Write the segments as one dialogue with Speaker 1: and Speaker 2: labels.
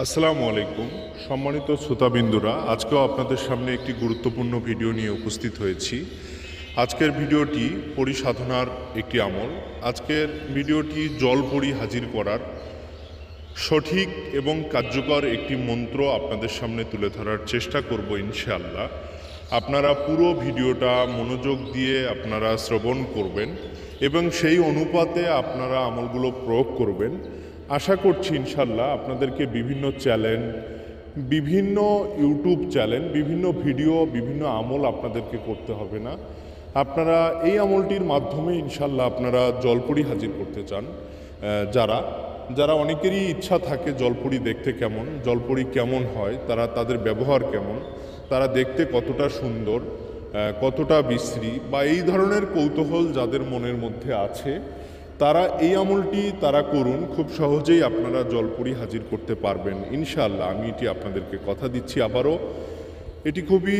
Speaker 1: আসসালামু আলাইকুম। সম্মানিত শ্রোতাবিন্দুরা, আজকেও আপনাদের সামনে একটি গুরুত্বপূর্ণ ভিডিও নিয়ে উপস্থিত হয়েছি। আজকের ভিডিওটি পরিসাধনার একটি আমল। আজকের ভিডিওটি জল জলপরি হাজির করার সঠিক এবং কার্যকর একটি মন্ত্র আপনাদের সামনে তুলে ধরার চেষ্টা করব ইনশাআল্লাহ। আপনারা পুরো ভিডিওটা মনোযোগ দিয়ে আপনারা শ্রবণ করবেন এবং সেই অনুপাতে আপনারা আমলগুলো প্রয়োগ করবেন। আশা করছি ইনশাল্লাহ আপনাদেরকে বিভিন্ন চ্যানেল, বিভিন্ন ইউটিউব চ্যানেল, বিভিন্ন ভিডিও, বিভিন্ন আমল আপনাদেরকে করতে হবে না। আপনারা এই আমলটির মাধ্যমে ইনশাল্লাহ আপনারা জলপরি হাজির করতে চান। যারা যারা অনেকেরই ইচ্ছা থাকে জলপরি দেখতে কেমন, জলপরি কেমন হয়, তারা তাদের ব্যবহার কেমন, তারা দেখতে কতটা সুন্দর কতটা বিশ্রী বা এই ধরনের কৌতূহল যাদের মনের মধ্যে আছে তারা এই আমলটি তারা করুন, খুব সহজেই আপনারা জলপুরি হাজির করতে পারবেন। ইনশাআল্লাহ, আমি এটি আপনাদেরকে কথা দিচ্ছি আবারও। এটি খুবই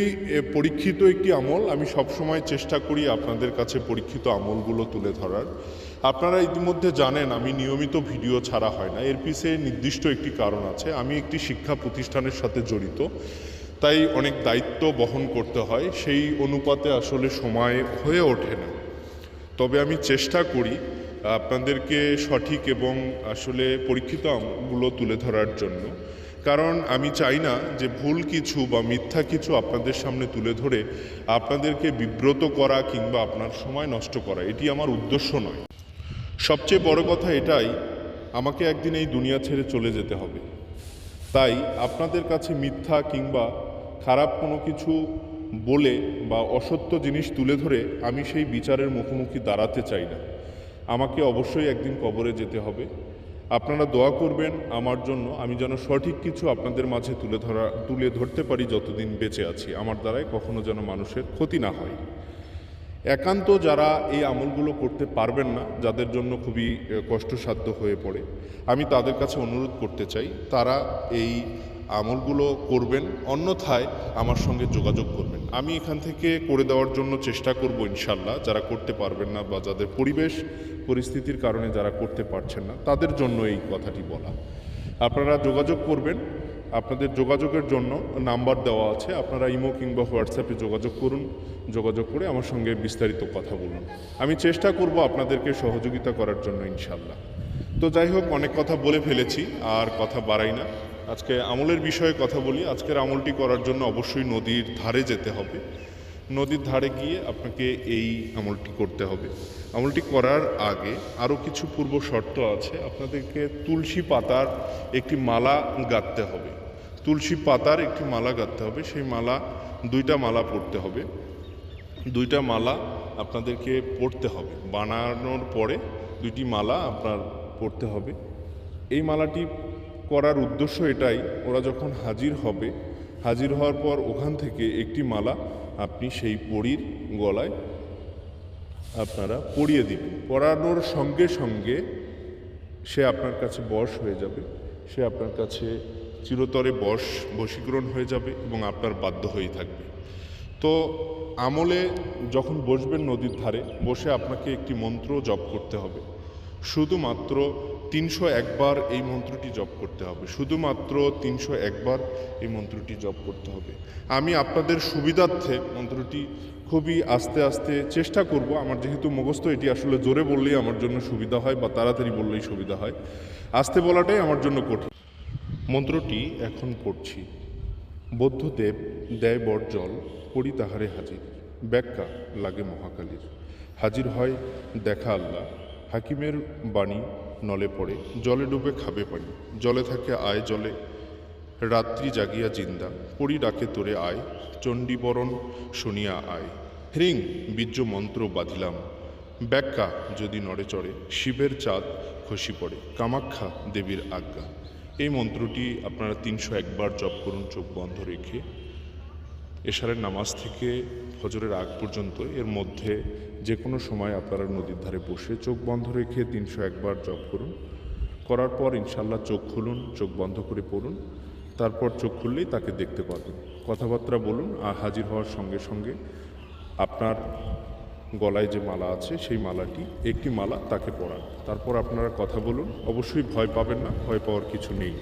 Speaker 1: পরীক্ষিত একটি আমল। আমি সবসময় চেষ্টা করি আপনাদের কাছে পরীক্ষিত আমলগুলো তুলে ধরার। আপনারা ইতিমধ্যে জানেন, আমি নিয়মিত ভিডিও ছাড়া হয় না। এর পিছিয়ে নির্দিষ্ট একটি কারণ আছে। আমি একটি শিক্ষা প্রতিষ্ঠানের সাথে জড়িত। তাই অনেক দায়িত্ব বহন করতে হয়। সেই অনুপাতে আসলে সময় হয়ে ওঠে না। তবে আমি চেষ্টা করি আপনাদেরকে সঠিক এবং আসলে পরীক্ষিত আমগুলো তুলে ধরার জন্য। কারণ আমি চাই না যে ভুল কিছু বা মিথ্যা কিছু আপনাদের সামনে তুলে ধরে আপনাদেরকে বিব্রত করা কিংবা আপনার সময় নষ্ট করা। এটি আমার উদ্দেশ্য নয়। সবচেয়ে বড় কথা এটাই, আমাকে একদিন এই দুনিয়া ছেড়ে চলে যেতে হবে। তাই আপনাদের কাছে মিথ্যা কিংবা খারাপ কোনো কিছু বলে বা অসত্য জিনিস তুলে ধরে আমি সেই বিচারের মুখোমুখি দাঁড়াতে চাই না। আমাকে অবশ্যই একদিন কবরে যেতে হবে। আপনারা দোয়া করবেন আমার জন্য। আমি যেন সঠিক কিছু আপনাদের মাঝে তুলে ধরা, তুলে ধরতে পারি যতদিন বেঁচে আছি। আমার দ্বারাই কখনো যেন মানুষের ক্ষতি না হয়। একান্ত যারা এই আমলগুলো করতে পারবেন না, যাদের জন্য খুবই কষ্টসাধ্য হয়ে পড়ে, আমি তাদের কাছে অনুরোধ করতে চাই, তারা এই আমলগুলো করবেন। অন্যথায় আমার সঙ্গে যোগাযোগ করবেন। আমি এখান থেকে করে দেওয়ার জন্য চেষ্টা করব ইনশাল্লাহ, যারা করতে পারবেন না বা যাদের পরিবেশ পরিস্থিতির কারণে যারা করতে পারছেন না, তাদের জন্য এই কথাটি বলা। আপনারা যোগাযোগ করবেন, আপনাদের যোগাযোগের জন্য নাম্বার দেওয়া আছে, আপনারা ইমো কিংবা হোয়াটসঅ্যাপে যোগাযোগ করুন, যোগাযোগ করে আমার সঙ্গে বিস্তারিত কথা বলুন। আমি চেষ্টা করব আপনাদেরকে সহযোগিতা করার জন্য ইনশাল্লাহ। তো যাই হোক, অনেক কথা বলে ফেলেছি, আর কথা বাড়াই না। আজকে আমলের বিষয়ে কথা বলি। আজকের আমলটি করার জন্য অবশ্যই নদীর ধারে যেতে হবে। নদীর ধারে গিয়ে আপনাকে এই আমলটি করতে হবে। আমলটি করার আগে আরও কিছু পূর্ব শর্ত আছে। আপনাদেরকে তুলসী পাতার একটি মালা গাঁথতে হবে। তুলসী পাতার একটি মালা গাঁথতে হবে। সেই মালা, দুইটা মালা পড়তে হবে। দুইটা মালা আপনাদেরকে পড়তে হবে। বানানোর পরে দুইটি মালা আপনার পড়তে হবে। এই মালাটি করার উদ্দেশ্য এটাই, ওরা যখন হাজির হবে, হাজির হওয়ার পর ওখান থেকে একটি মালা আপনি সেই পরীর গলায় আপনারা পরিয়ে দিবেন। পরানোর সঙ্গে সঙ্গে সে আপনার কাছে বশ হয়ে যাবে, সে আপনার কাছে চিরতরে বশ, বশীকরণ হয়ে যাবে এবং আপনার বাধ্য হয়েই থাকবে। তো আমলে যখন বসবেন নদীর ধারে, বসে আপনাকে একটি মন্ত্র জপ করতে হবে। শুধুমাত্র তিনশো একবার এই মন্ত্রটি জপ করতে হবে। শুধুমাত্র তিনশো একবার এই মন্ত্রটি জপ করতে হবে। আমি আপনাদের সুবিধার্থে মন্ত্রটি খুবই আস্তে আস্তে চেষ্টা করব। আমার যেহেতু মুখস্থ, এটি আসলে জোরে বললেই আমার জন্য সুবিধা হয় বা তাড়াতাড়ি বললেই সুবিধা হয়। আস্তে বলাটাই আমার জন্য কঠিন। মন্ত্রটি এখন পড়ছি। বৌদ্ধদেব দেয় বর জল করি তাহারে হাজির। ব্যাখ্যা, লাগে মহাকালীর। হাজির হয়, দেখা আল্লাহ। হাকিমের বাণী নলে পড়ে, জলে ডুবে খাবে পানি। জলে থাকে আয় জলে, রাত্রি জাগিয়া জিন্দা। পড়ি ডাকে তোরে আয়, চণ্ডীবরণ শুনিয়া আয়। হ্রিং, বীর্য মন্ত্র বাঁধিলাম। ব্যাখ্যা, যদি নড়ে চড়ে, শিবের চাঁদ খসি পড়ে, কামাখ্যা দেবীর আজ্ঞা। এই মন্ত্রটি আপনারা তিনশো একবার জপ করুন, চোখ বন্ধ রেখে। এশারের নামাজ থেকে ফজরের আগ পর্যন্ত এর মধ্যে যে কোনো সময় আপনারা নদীর ধারে বসে চোখ বন্ধ রেখে তিনশো একবার জপ করুন। করার পর ইনশাল্লাহ চোখ খুলুন, চোখ বন্ধ করে পড়ুন। তারপর চোখ খুললেই তাকে দেখতে পাবেন। কথাবার্তা বলুন আর হাজির হওয়ার সঙ্গে সঙ্গে আপনার গলায় যে মালা আছে সেই মালাটি, একটি মালা তাকে পরান। তারপর আপনারা কথা বলুন। অবশ্যই ভয় পাবেন না, ভয় পাওয়ার কিছু নেই।